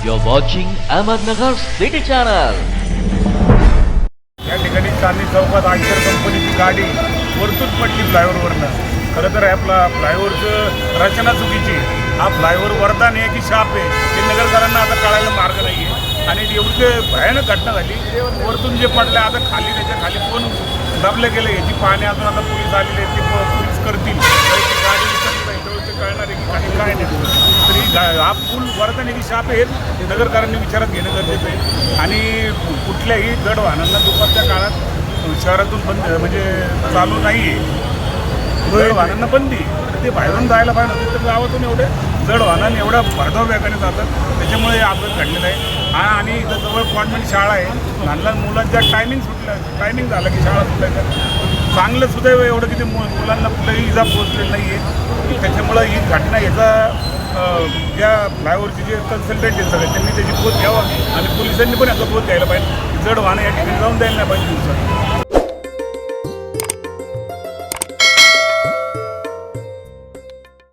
You're watching Ahmednagar City Channel. या ठिकाणी चांदणी चौकात आयशर कंपनीची गाडी वरतून पडली फ्लायओव्हरवरनं खरं तर आपला फ्लायओव्हरचं रचना चुकीची आहे. हा फ्लायओव्हर वरदान आहे की शाप आहे हे नगरकरांना आता कळायला मार्ग नाही आहे आणि एवढी जे भयानक घटना झाली वरतून जे पडलं आता खाली त्याच्याखाली कोण दाबलं गेलं याची पाहणी अजून आता पोलीस आलेले ते पोलीस करतील तर ती गाडी विचारली नाही तेव्हा ते कळणार आहे की काही काय नाही तरी गा- हा पूल आहे की शाप हे नगरकरांनी विचारात घेणं गरजेचं आहे. आणि कुठल्याही जड वाहनांना दुपारच्या काळात शहरातून बंद म्हणजे चालू नाही आहे जड वाहनांना बंदी तर ते बाहेरून जायला पाहिजे तर गावातून एवढे जड वाहनांनी एवढ्या भरधाव वेगाने जातात त्याच्यामुळे हे अपघात घडलेला आहे. हा आणि इथं जवळ कॉन्व्हेंट शाळा आहे. लहान लहान मुलांच्या टायमिंग सुटलं टायमिंग झालं की शाळा सुटायचं चांगलं सुदैव एवढं की ते मुलांना कुठेही इजा पोहोचलेली नाही आहे त्याच्यामुळं ही घटना याचा ज्या फ्लायओव्हरचे जे कन्सल्टंट आहेत सगळे त्यांनी त्याची बोध घ्यावा आणि पोलिसांनी पण याचा बोध घ्यायला पाहिजे. जड वाहनं या ठिकाणी जाऊन द्यायला नाही पाहिजे दिवसात.